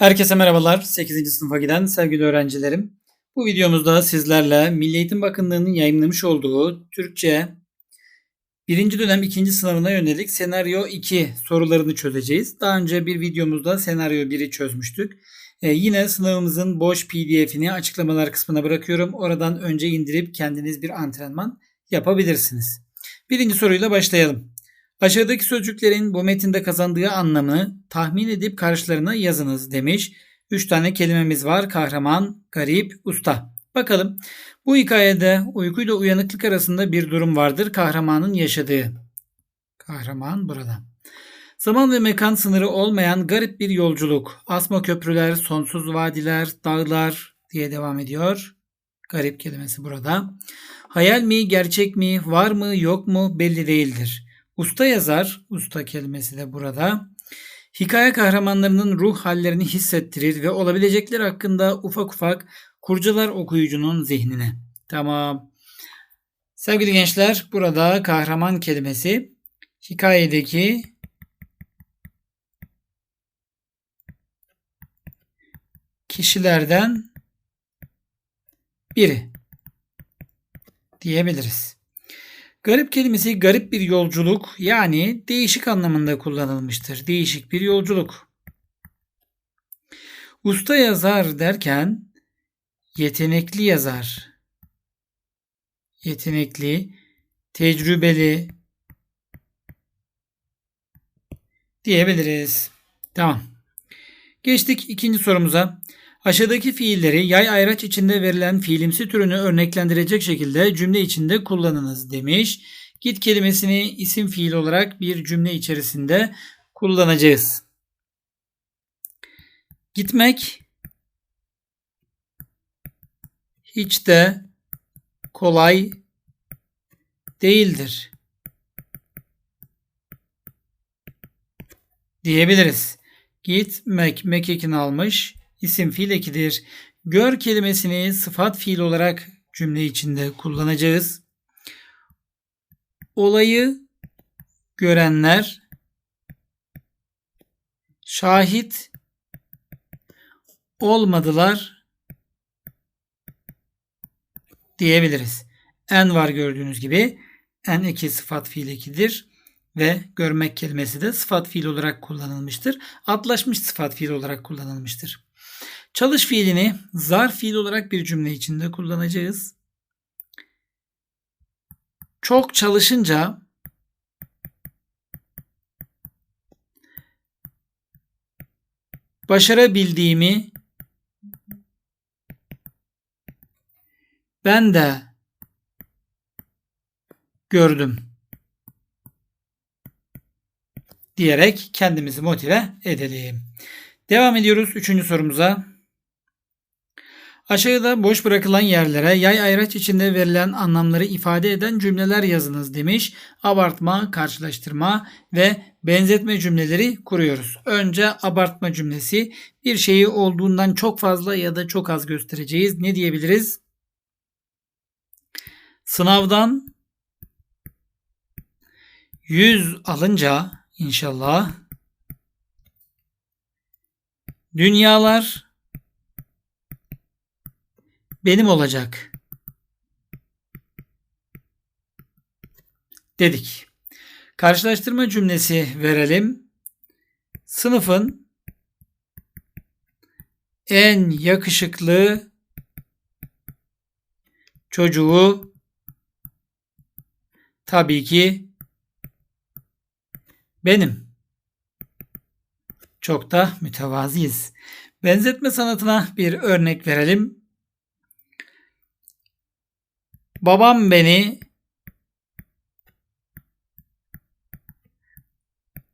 Herkese merhabalar. 8. sınıfa giden sevgili öğrencilerim. Bu videomuzda sizlerle Milli Eğitim Bakanlığı'nın yayınlamış olduğu Türkçe 1. dönem 2. sınavına yönelik senaryo 2 sorularını çözeceğiz. Daha önce bir videomuzda senaryo 1'i çözmüştük. Ee, yine sınavımızın boş pdf'ini açıklamalar kısmına bırakıyorum. Oradan önce indirip kendiniz bir antrenman yapabilirsiniz. Birinci soruyla başlayalım. Aşağıdaki sözcüklerin bu metinde kazandığı anlamı tahmin edip karşılarına yazınız demiş. Üç tane kelimemiz var. Kahraman, garip, usta. Bakalım. Bu hikayede uykuyla uyanıklık arasında bir durum vardır. Kahramanın yaşadığı. Kahraman burada. Zaman ve mekan sınırı olmayan garip bir yolculuk. Asma köprüler, sonsuz vadiler, dağlar diye devam ediyor. Garip kelimesi burada. Hayal mi, gerçek mi, var mı, yok mu belli değildir. Usta yazar, usta kelimesi de burada. Hikaye kahramanlarının ruh hallerini hissettirir ve olabilecekler hakkında ufak ufak kurcalar okuyucunun zihnine. Tamam. Sevgili gençler, burada kahraman kelimesi hikayedeki kişilerden biri diyebiliriz. Garip kelimesi garip bir yolculuk yani değişik anlamında kullanılmıştır. Değişik bir yolculuk. Usta yazar derken yetenekli yazar. Yetenekli, tecrübeli diyebiliriz. Tamam. Geçtik ikinci sorumuza. Aşağıdaki fiilleri yay ayraç içinde verilen fiilimsi türünü örneklendirecek şekilde cümle içinde kullanınız demiş. Git kelimesini isim fiil olarak bir cümle içerisinde kullanacağız. Gitmek hiç de kolay değildir diyebiliriz. Gitmek mekekini almış isim fiil ekidir. Gör kelimesini sıfat fiil olarak cümle içinde kullanacağız. Olayı görenler şahit olmadılar diyebiliriz. En var gördüğünüz gibi en eki sıfat fiil ekidir ve görmek kelimesi de sıfat fiil olarak kullanılmıştır. Atlaşmış sıfat fiil olarak kullanılmıştır. Çalış fiilini zar fiil olarak bir cümle içinde kullanacağız. Çok çalışınca başarabildiğimi ben de gördüm diyerek kendimizi motive edelim. Devam ediyoruz üçüncü sorumuza. Aşağıda boş bırakılan yerlere yay ayraç içinde verilen anlamları ifade eden cümleler yazınız demiş. Abartma, karşılaştırma ve benzetme cümleleri kuruyoruz. Önce abartma cümlesi bir şeyi olduğundan çok fazla ya da çok az göstereceğiz. Ne diyebiliriz? Sınavdan 100 alınca inşallah dünyalar benim olacak. Dedik. Karşılaştırma cümlesi verelim. Sınıfın en yakışıklı çocuğu tabii ki benim. Çok da mütevaziyiz. Benzetme sanatına bir örnek verelim. Babam beni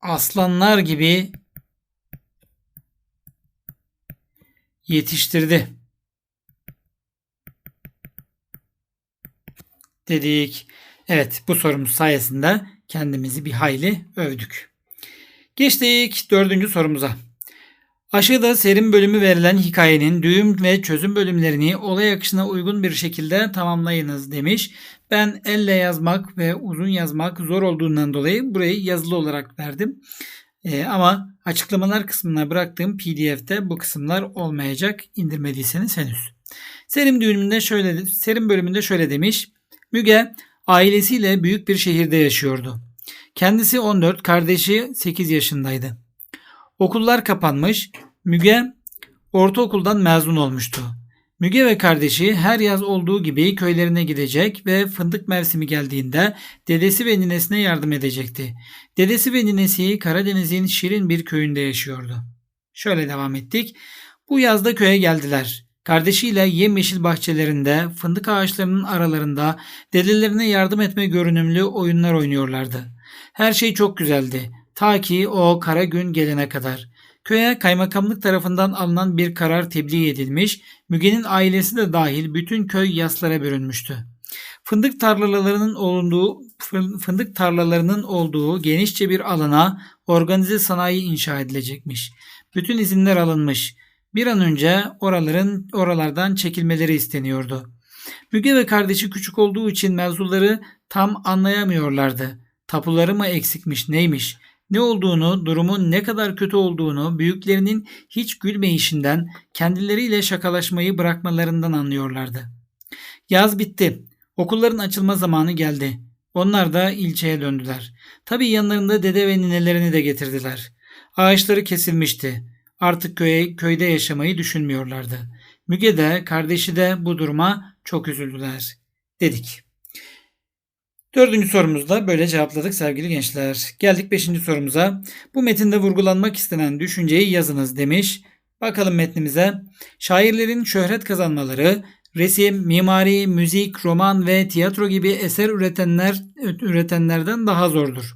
aslanlar gibi yetiştirdi. Dedik. Evet bu sorumuz sayesinde kendimizi bir hayli övdük. Geçtik dördüncü sorumuza. Aşağıda serim bölümü verilen hikayenin düğüm ve çözüm bölümlerini olay akışına uygun bir şekilde tamamlayınız demiş. Ben elle yazmak ve uzun yazmak zor olduğundan dolayı burayı yazılı olarak verdim. Ee, ama açıklamalar kısmına bıraktığım PDF'te bu kısımlar olmayacak indirmediyseniz henüz. Serim düğümünde şöyle Serim bölümünde şöyle demiş. Müge ailesiyle büyük bir şehirde yaşıyordu. Kendisi 14, kardeşi 8 yaşındaydı. Okullar kapanmış. Müge ortaokuldan mezun olmuştu. Müge ve kardeşi her yaz olduğu gibi köylerine gidecek ve fındık mevsimi geldiğinde dedesi ve ninesine yardım edecekti. Dedesi ve ninesi Karadeniz'in şirin bir köyünde yaşıyordu. Şöyle devam ettik. Bu yazda köye geldiler. Kardeşiyle yemyeşil bahçelerinde, fındık ağaçlarının aralarında dedelerine yardım etme görünümlü oyunlar oynuyorlardı. Her şey çok güzeldi. Ta ki o kara gün gelene kadar. Köye kaymakamlık tarafından alınan bir karar tebliğ edilmiş, Müge'nin ailesi de dahil bütün köy yaslara bürünmüştü. Fındık tarlalarının olduğu fındık tarlalarının olduğu genişçe bir alana organize sanayi inşa edilecekmiş. Bütün izinler alınmış. Bir an önce oraların oralardan çekilmeleri isteniyordu. Müge ve kardeşi küçük olduğu için mevzuları tam anlayamıyorlardı. Tapuları mı eksikmiş neymiş? Ne olduğunu, durumun ne kadar kötü olduğunu büyüklerinin hiç gülmeyişinden, kendileriyle şakalaşmayı bırakmalarından anlıyorlardı. Yaz bitti. Okulların açılma zamanı geldi. Onlar da ilçeye döndüler. Tabii yanlarında dede ve ninelerini de getirdiler. Ağaçları kesilmişti. Artık köye, köyde yaşamayı düşünmüyorlardı. Müge de kardeşi de bu duruma çok üzüldüler. Dedik. Dördüncü sorumuzda böyle cevapladık sevgili gençler. Geldik beşinci sorumuza. Bu metinde vurgulanmak istenen düşünceyi yazınız demiş. Bakalım metnimize. Şairlerin şöhret kazanmaları, resim, mimari, müzik, roman ve tiyatro gibi eser üretenler üretenlerden daha zordur.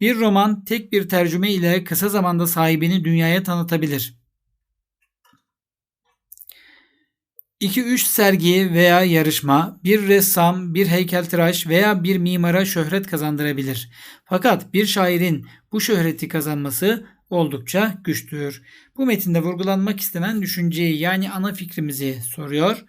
Bir roman tek bir tercüme ile kısa zamanda sahibini dünyaya tanıtabilir. 2-3 sergi veya yarışma bir ressam, bir heykeltıraş veya bir mimara şöhret kazandırabilir. Fakat bir şairin bu şöhreti kazanması oldukça güçtür. Bu metinde vurgulanmak istenen düşünceyi yani ana fikrimizi soruyor.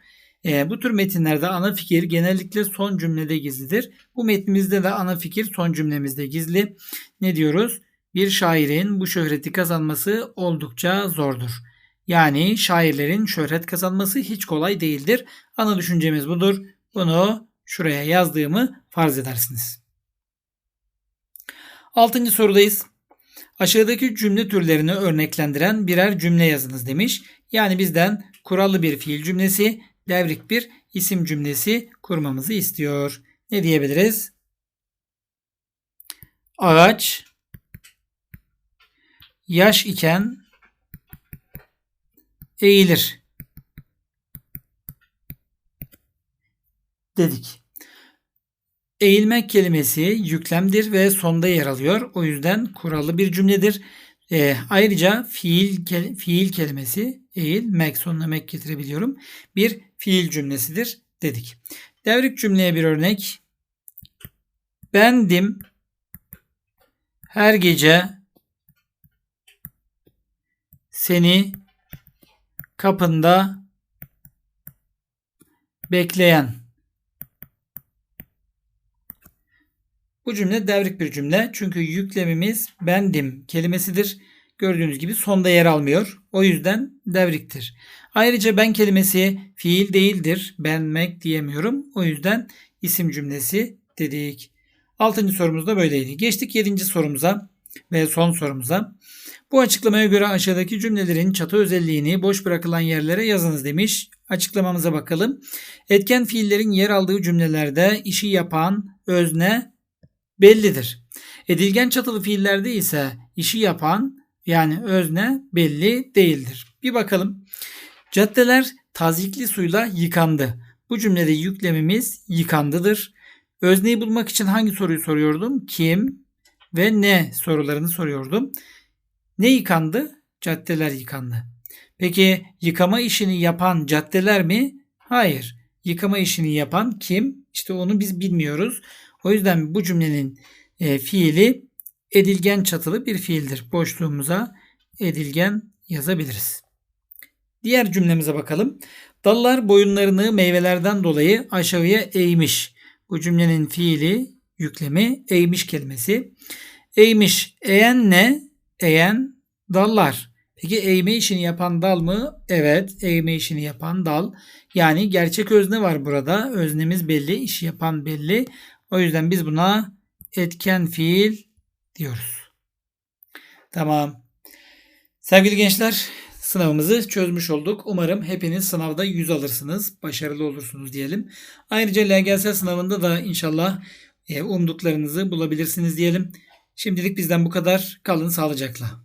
E, bu tür metinlerde ana fikir genellikle son cümlede gizlidir. Bu metnimizde de ana fikir son cümlemizde gizli. Ne diyoruz? Bir şairin bu şöhreti kazanması oldukça zordur. Yani şairlerin şöhret kazanması hiç kolay değildir. Ana düşüncemiz budur. Bunu şuraya yazdığımı farz edersiniz. Altıncı sorudayız. Aşağıdaki cümle türlerini örneklendiren birer cümle yazınız demiş. Yani bizden kurallı bir fiil cümlesi, devrik bir isim cümlesi kurmamızı istiyor. Ne diyebiliriz? Ağaç yaş iken eğilir. Dedik. Eğilmek kelimesi yüklemdir ve sonda yer alıyor. O yüzden kurallı bir cümledir. E, ayrıca fiil fiil kelimesi eğilmek sonuna mek getirebiliyorum. Bir fiil cümlesidir dedik. Devrik cümleye bir örnek. Bendim her gece seni kapında bekleyen. Bu cümle devrik bir cümle. Çünkü yüklemimiz bendim kelimesidir. Gördüğünüz gibi sonda yer almıyor. O yüzden devriktir. Ayrıca ben kelimesi fiil değildir. Benmek diyemiyorum. O yüzden isim cümlesi dedik. Altıncı sorumuz da böyleydi. Geçtik yedinci sorumuza ve son sorumuza. Bu açıklamaya göre aşağıdaki cümlelerin çatı özelliğini boş bırakılan yerlere yazınız demiş. Açıklamamıza bakalım. Etken fiillerin yer aldığı cümlelerde işi yapan özne bellidir. Edilgen çatılı fiillerde ise işi yapan yani özne belli değildir. Bir bakalım. Caddeler tazikli suyla yıkandı. Bu cümlede yüklemimiz yıkandıdır. Özneyi bulmak için hangi soruyu soruyordum? Kim ve ne sorularını soruyordum. Ne yıkandı? Caddeler yıkandı. Peki yıkama işini yapan caddeler mi? Hayır. Yıkama işini yapan kim? İşte onu biz bilmiyoruz. O yüzden bu cümlenin e, fiili edilgen çatılı bir fiildir. Boşluğumuza edilgen yazabiliriz. Diğer cümlemize bakalım. Dallar boyunlarını meyvelerden dolayı aşağıya eğmiş. Bu cümlenin fiili yüklemi eğmiş kelimesi. Eğmiş. Eğen ne? eğen dallar. Peki eğme işini yapan dal mı? Evet, eğme işini yapan dal. Yani gerçek özne var burada. Öznemiz belli, işi yapan belli. O yüzden biz buna etken fiil diyoruz. Tamam. Sevgili gençler, sınavımızı çözmüş olduk. Umarım hepiniz sınavda 100 alırsınız. Başarılı olursunuz diyelim. Ayrıca LGS sınavında da inşallah umduklarınızı bulabilirsiniz diyelim. Şimdilik bizden bu kadar. Kalın sağlıcakla.